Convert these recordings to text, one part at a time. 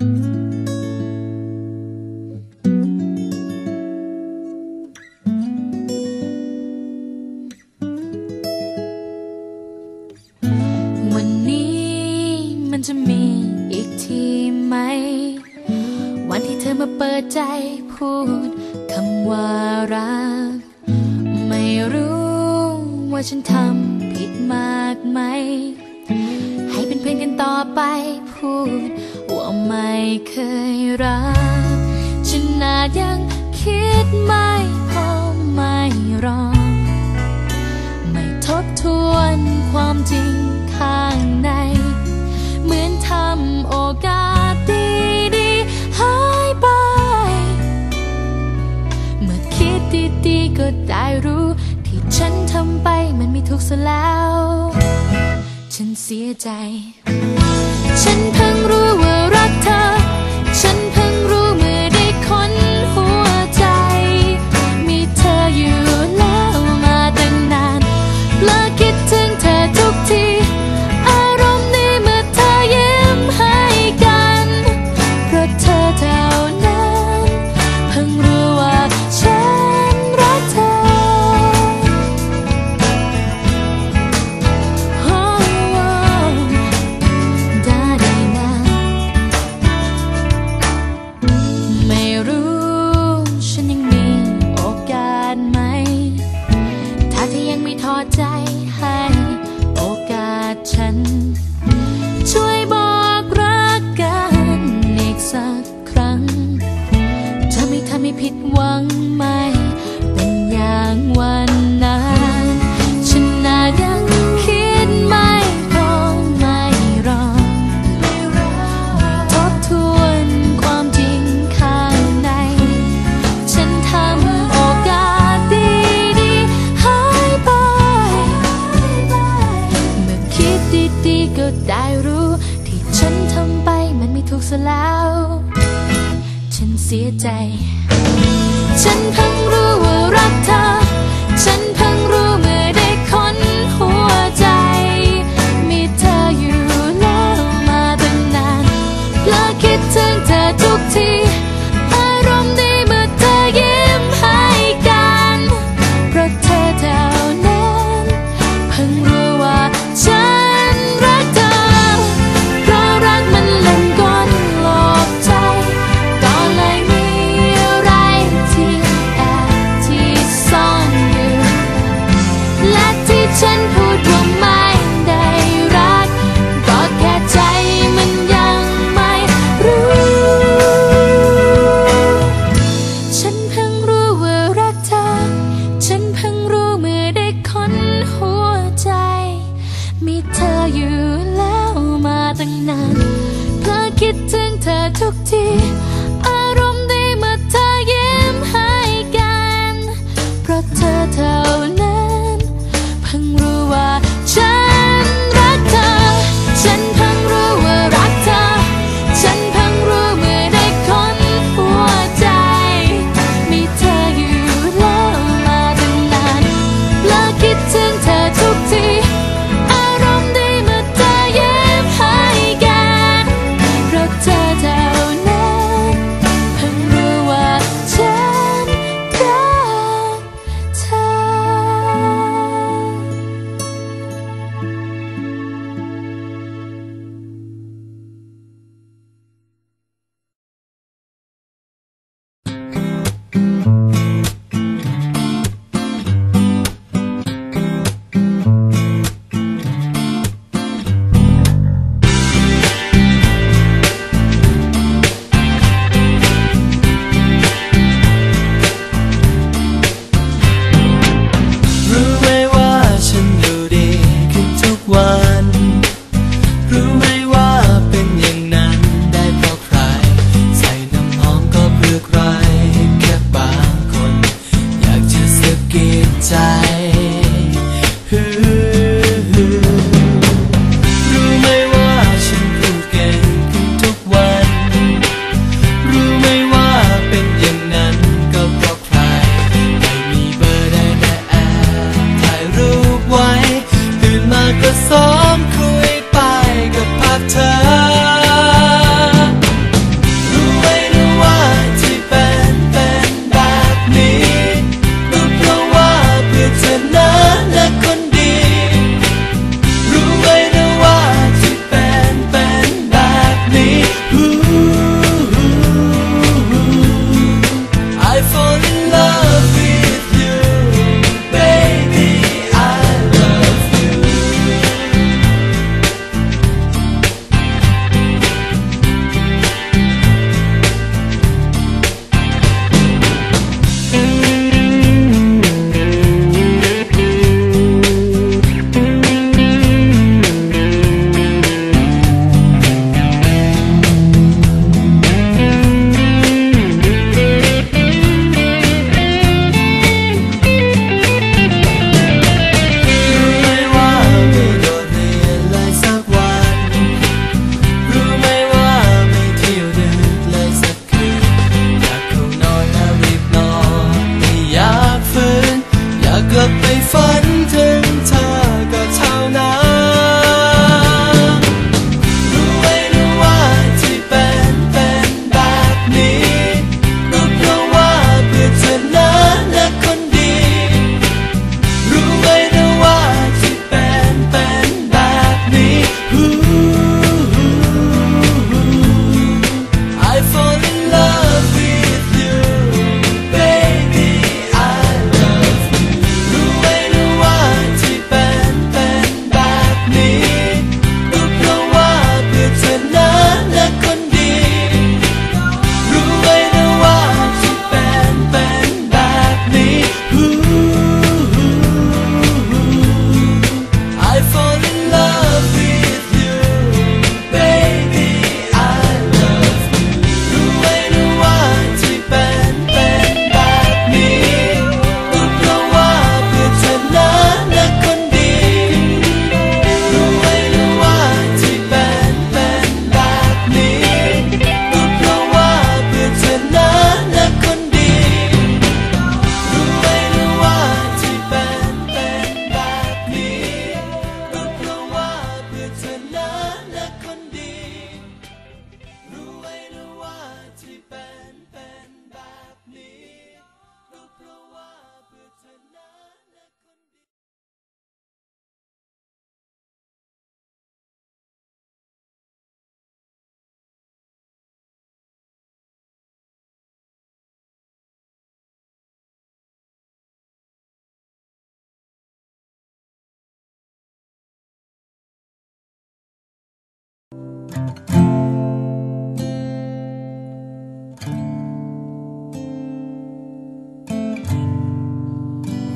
วันนี้มันจะมีอีกทีไหม วันที่เธอมาเปิดใจพูดคำว่ารัก ไม่รู้ว่าฉันทำผิดมากไหม ให้เป็นเพื่อนกันต่อไปพูด ก็ไม่เคยรักฉันอาจยังคิดไม่พอไม่รอ ไม่ทบทวนความจริงข้างใน เหมือนทำโอกาสดีดีหายไป เมื่อคิดดีดีก็ได้รู้ ที่ฉันทำไปมันไม่ถูกซะแล้ว ฉันเสียใจ ฉันเพิ่งรู้ว่า time. ผิดหวัง ใจ ฉันเพิ่งรู้ว่ารักเธอ ฉัน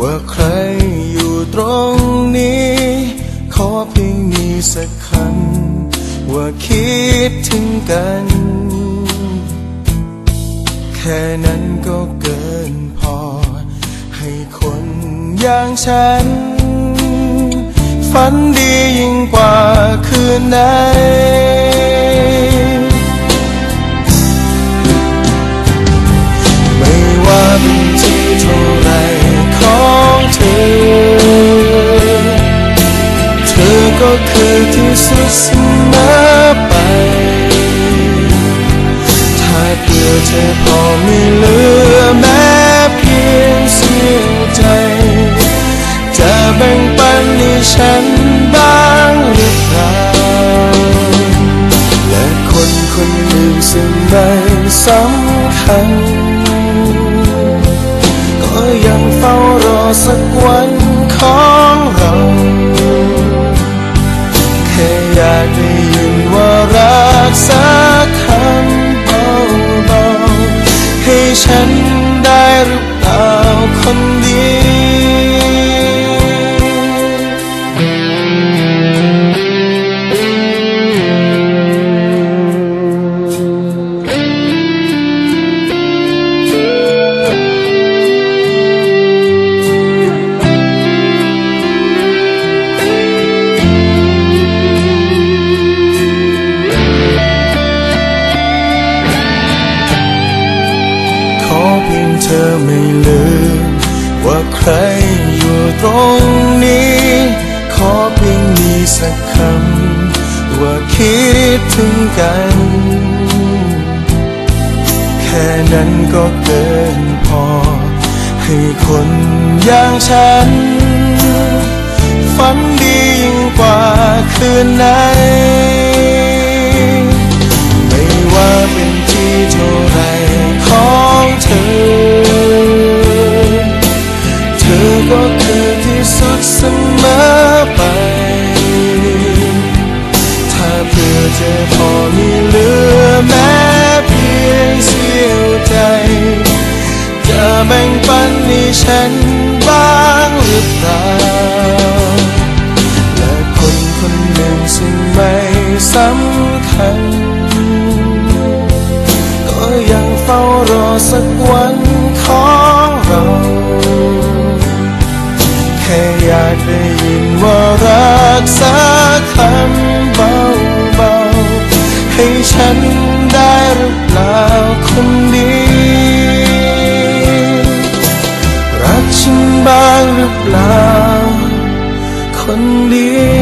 ว่าใครอยู่ตรงนี้ ขอเพียงมีสักคำว่าคิดถึงกัน แค่นั้นก็เกินพอ ให้คนอย่างฉัน ฝันดียิ่งกว่าคืนไหนไม่ว่าเป็นที่เท่าไร ที่สุดเสมอไป ถ้าเพื่อเธอพอไม่เหลือแม้เพียงเสี้ยวใจ จะแบ่งปันให้ฉันบ้างหรือเปล่า และคนคนหนึ่งซึ่งไม่สำคัญก็ยังเฝ้ารอสักวัน ฉันได้หรื กัน แค่นั้นก็เกินพอ ให้คนอย่างฉัน ฝันดียิ่งกว่าคืนนั้น หนึ่งซึ่งไม่สำคัญ ก็ยังเฝ้ารอสักวันของเรา แค่อยากได้ยินว่ารักสักคำเบาๆ ให้ฉันได้หรือเปล่าคนดีรักฉันบ้างหรือเปล่าคนดี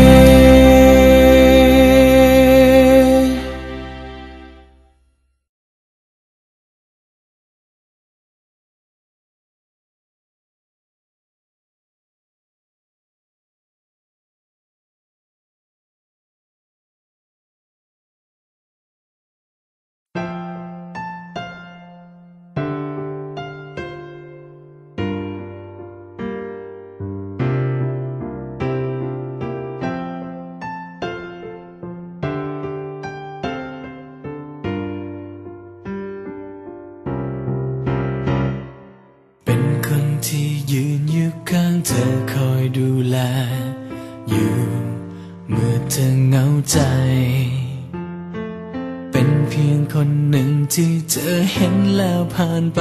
เห็นแล้วผ่านไป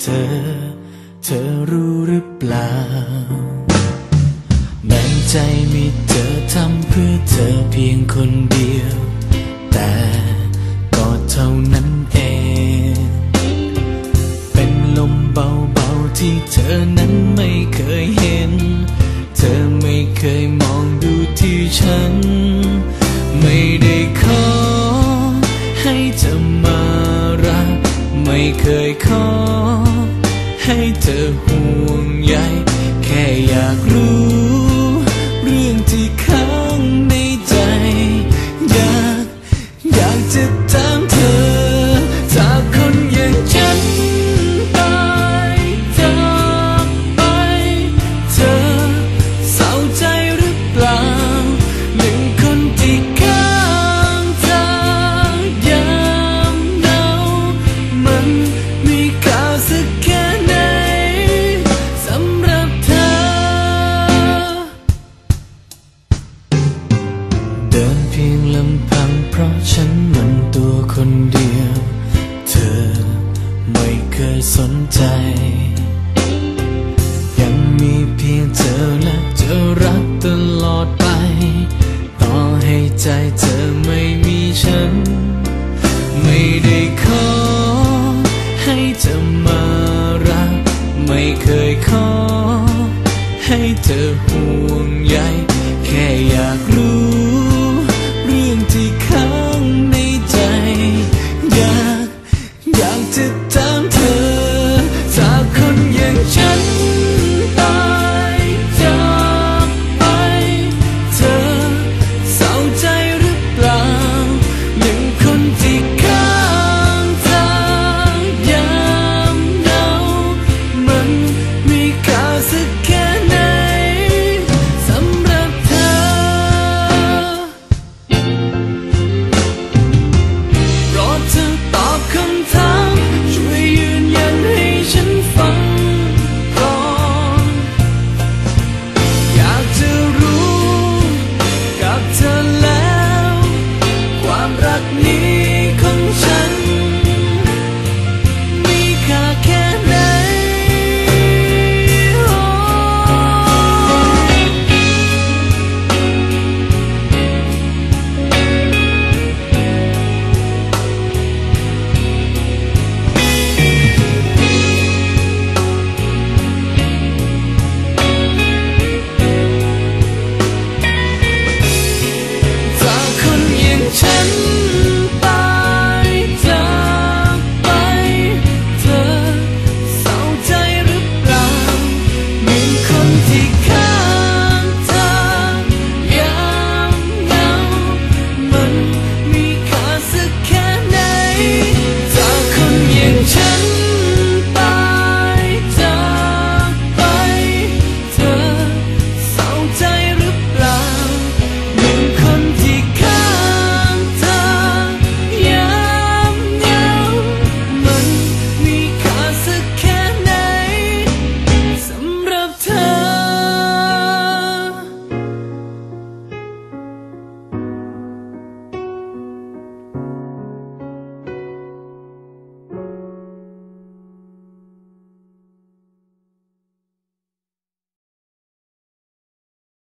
เธอ เธอรู้หรือเปล่าแม้ใจมีเธอทำเพื่อเธอเพียงคนเดียว สนใจ ยังมีเพียงเธอและจะรักตลอดไป ต่อให้ใจเธอไม่มีฉัน ไม่ได้ขอให้เธอมารัก ไม่เคยขอให้เธอห่วงใยแค่อยากรู้